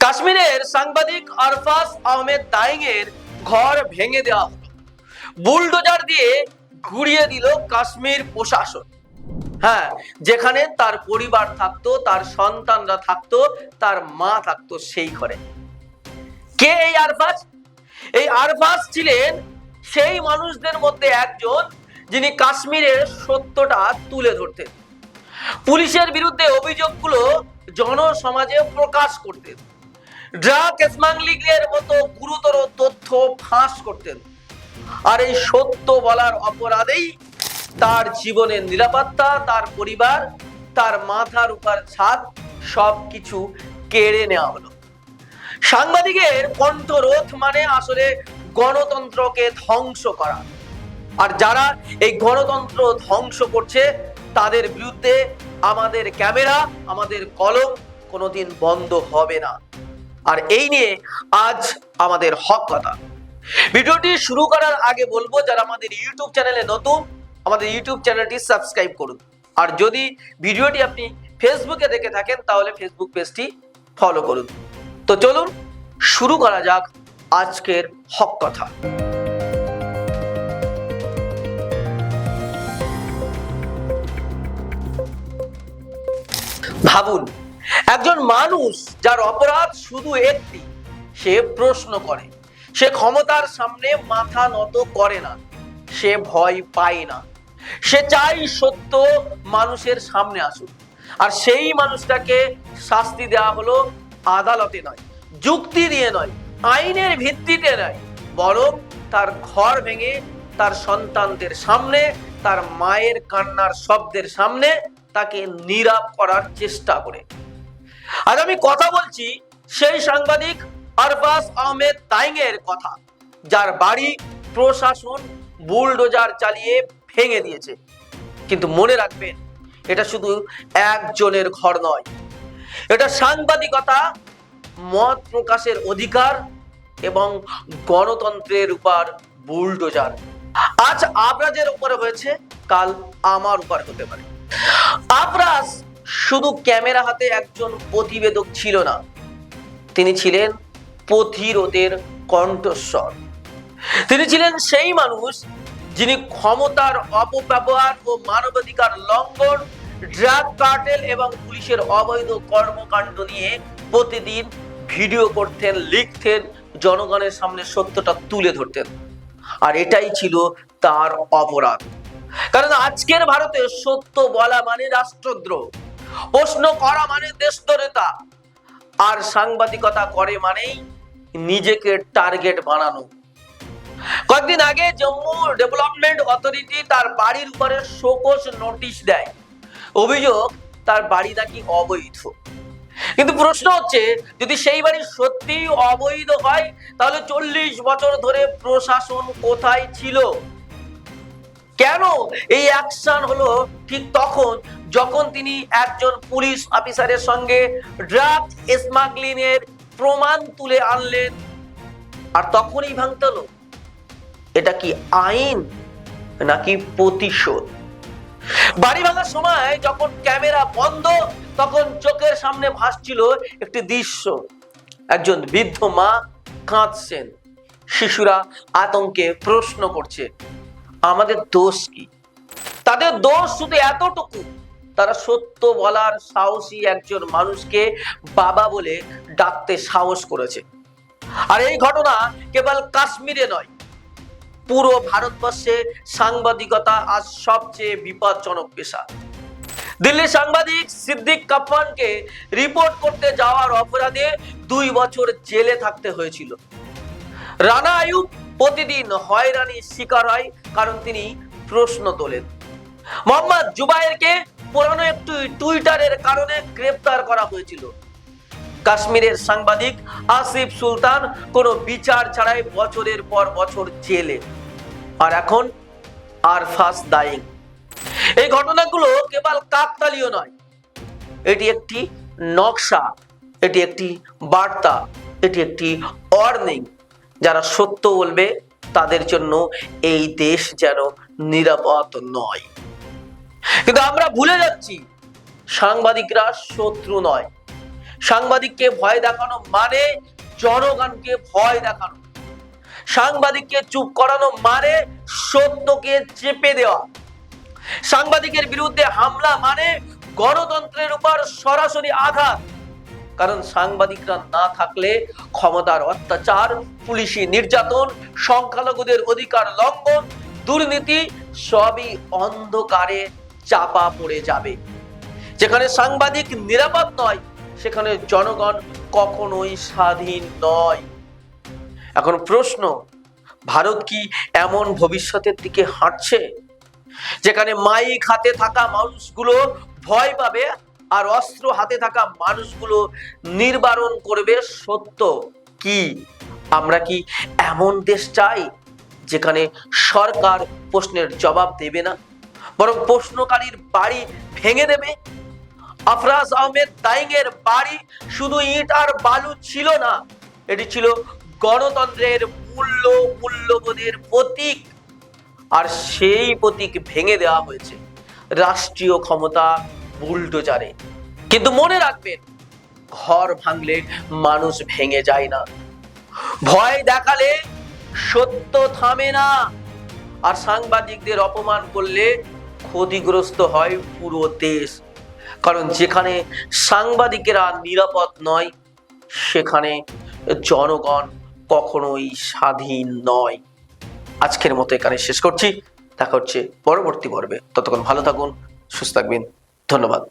কাশ্মীরের সাংবাদিক আরফাস আহমেদ দাইং এর ঘর ভেঙে দেওয়া হলো। বুলডোজার দিয়ে ঘুরিয়ে দিল কাশ্মীর প্রশাসন। হ্যাঁ যেখানে তার পরিবার থাকতো, তার সন্তানরা থাকতো, তার মা থাকতো সেই ঘরে। কে এই আরফাস এই আরফাস ছিলেন সেই মানুষদের মধ্যে একজন যিনি কাশ্মীরের সত্যটা তুলে ধরতেন। পুলিশের বিরুদ্ধে অভিযোগগুলো জনসমাজে প্রকাশ করতেন। ড্রাগ স্মাগলিং এর মতো গুরুতর তথ্য ফাঁস করতেন। আর এই সত্য বলার অপরাধেই তার জীবনের নিরাপত্তা, তার পরিবার, তার মাথার উপর ছাদ সবকিছু কেড়ে নেওয়া হলো। সাংবাদিকের কণ্ঠরোধ মানে আসলে গণতন্ত্রকে ধ্বংস করা। আর যারা এই গণতন্ত্র ধ্বংস করছে, তাদের বিরুদ্ধে আমাদের ক্যামেরা, আমাদের কলম কোনোদিন বন্ধ হবে না। আর এই নিয়ে আজ আমাদের হক কথা। ভিডিওটি শুরু করার আগে বলব, যারা আমাদের ইউটিউব চ্যানেলে নতুন, আমাদের ইউটিউব চ্যানেলটি সাবস্ক্রাইব করুন। আর যদি ভিডিওটি আপনি ফেসবুকে দেখে থাকেন, তাহলে ফেসবুক পেজটি ফলো করুন। তো চলুন, শুরু করা যাক আজকের হক কথা। ভাবুন একজন মানুষ যার অপরাধ শুধু একটি, সে প্রশ্ন করে। সে ক্ষমতার সামনে মাথা নত করে না। সে ভয় পায় না। সে চাই সত্য মানুষের সামনে আসুক। আর সেই মানুষটাকে শাস্তি দেওয়া হলো আদালতে নয়, যুক্তি দিয়ে নয়, আইনের ভিত্তিতে নয়। বরং তার ঘর ভেঙে তার সন্তানদের সামনে, তার মায়ের কান্নার শব্দের সামনে তাকে নীরব করার চেষ্টা করে। আজ আমি কথা বলছি সেই সাংবাদিক আরবাস আহমেদ তাইংয়ের কথা, যার বাড়ি প্রশাসন বুলডোজার চালিয়ে ভেঙে দিয়েছে। কিন্তু মনে রাখবেন, এটা শুধু একজনের ঘর নয়, এটা সাংবাদিকতা, মত প্রকাশের অধিকার এবং গণতন্ত্রের উপর বুলডোজার। আজ আবরাজের উপরে হয়েছে, কাল আমার উপর হতে পারে। আবরাজ শুধু ক্যামেরা হাতে একজন প্রতিবেদক ছিল না, তিনি ছিলেন প্রতিরোধের কণ্ঠস্বর। তিনি ছিলেন সেই মানুষ যিনি ক্ষমতার অপব্যবহার ও মানবাধিকার লঙ্ঘন, ড্রাগ কার্টেল এবং পুলিশের অবৈধ কর্মকাণ্ড নিয়ে প্রতিদিন ভিডিও করতেন, লিখতেন, জনগণের সামনে সত্যটা তুলে ধরতেন। আর এটাই ছিল তার অপরাধ। কারণ আজকের ভারতে সত্য বলা মানে রাষ্ট্রদ্রোহ। প্রশ্ন করা মানে দেশনেতা আর সাংবাদিকতা করে মানেই নিজেকে টার্গেট বানানো। কয়েকদিন আগে জম্মু ডেভেলপমেন্ট অথরিটি তার বাড়ির উপরে শোকস নোটিশ দেয়। অভিযোগ, তার বাড়ি নাকি অবৈধ। কিন্তু প্রশ্ন হচ্ছে, যদি সেই বাড়ি সত্যি অবৈধ হয়, তাহলে চল্লিশ বছর ধরে প্রশাসন কোথায় ছিল? কেন এই অ্যাকশন হলো ঠিক তখন যখন তিনি একজন পুলিশ অফিসারের সঙ্গে ড্রাগ স্মাগলিং এর প্রমাণ তুলে আনলেন, আর তখনই ভাঙতে হলো এটা কি আইন নাকি প্রতিশোধ? বাড়ি ভাঙার সময় যখন ক্যামেরা বন্ধ, তখন চোখের সামনে ভাসছিল একটি দৃশ্য। একজন বৃদ্ধ মা কাঁদছেন। শিশুরা আতঙ্কে প্রশ্ন করছে, আমাদের দোষ কি? তাদের দোষ শুধু এতটুকু তারা সত্য বলার সাহসী একজন মানুষকে বাবা বলে ডাকতে সাহস করেছে। আর এই ঘটনা কেবল কাশ্মীরে নয়, পুরো ভারতবর্ষে সাংবাদিকতা আজ সবচেয়ে বিপজ্জনক পেশা। দিল্লি সাংবাদিক সিদ্দিক কাপ্পানকে রিপোর্ট করতে যাওয়ার অপরাধে দুই বছর জেলে থাকতে হয়েছিল। রানা আয়ুব প্রতিদিন হয়রানির শিকার হয়, কারণ তিনি প্রশ্ন তোলেন। মোহাম্মদ জুবাইরকে পুরানো একটি টুইটারের কারণে গ্রেপ্তার করা হয়েছিল। কাশ্মীরের সাংবাদিক আসিফ সুলতান কোনো বিচার ছাড়াই বছরের পর বছর জেলে। আর এখন, আর আরফাস দায়িং। এই ঘটনাগুলো কেবল কাকতালীয় নয়। এটি একটি নকশা, এটি একটি বার্তা, এটি একটি ওয়ার্নিং যারা সত্য বলবে, তাদের জন্য এই দেশ যেন নিরাপদ নয়। কিন্তু আমরা ভুলে যাচ্ছি, সাংবাদিকরা শত্রু নয়। সাংবাদিককে ভয় দেখানো মানে জনগণকে ভয় দেখানো। সাংবাদিককে চুপ করানো মানে সত্যকে চেপে দেওয়া। সাংবাদিকের বিরুদ্ধে হামলা মানে গণতন্ত্রের উপর সরাসরি আঘাত। কারণ সাংবাদিকরা না থাকলে ক্ষমতার অত্যাচার, পুলিশি নির্যাতন, সংখ্যালঘুদের অধিকার লঙ্ঘন, দুর্নীতি সবই অন্ধকারে চাপা পড়ে যাবে। যেখানে সাংবাদিক নিরাপদ নয়, সেখানে জনগণ কখনোই স্বাধীন নয়। এখন প্রশ্ন, ভারত কি এমন ভবিষ্যতের দিকে হাঁটছে? যেখানে মাইক হাতে থাকা মানুষগুলো ভয় পাবে আর অস্ত্র হাতে থাকা মানুষগুলো নির্বারণ করবে সত্য কি? আমরা কি এমন দেশ চাই, যেখানে সরকার প্রশ্নের জবাব দেবে না? বরং প্রশ্নকারীর বাড়ি ভেঙে দেবে। আফরাজ আহমেদ তাইংয়ের বাড়ি শুধু ইট আর বালু ছিল না, এটি ছিল গণতন্ত্রের মূল্য, মূল্যবোধের প্রতীক। আর সেই প্রতীক ভেঙে দেওয়া হয়েছে রাষ্ট্রীয় ক্ষমতা বুলডোজারে। কিন্তু মনে রাখবেন, ঘর ভাঙলে মানুষ ভেঙে যায় না। ভয় দেখালে সত্য থামে না। আর সাংবাদিকদের অপমান করলে ক্ষতিগ্রস্ত হয় পুরো দেশ। কারণ যেখানে সাংবাদিকেরা নিরাপদ নয়, সেখানে জনগণ কখনোই স্বাধীন নয়। আজকের মতো এখানে শেষ করছি। দেখা হচ্ছে পরবর্তী পর্বে। ততক্ষণ ভালো থাকুন, সুস্থ থাকবেন। ধন্যবাদ।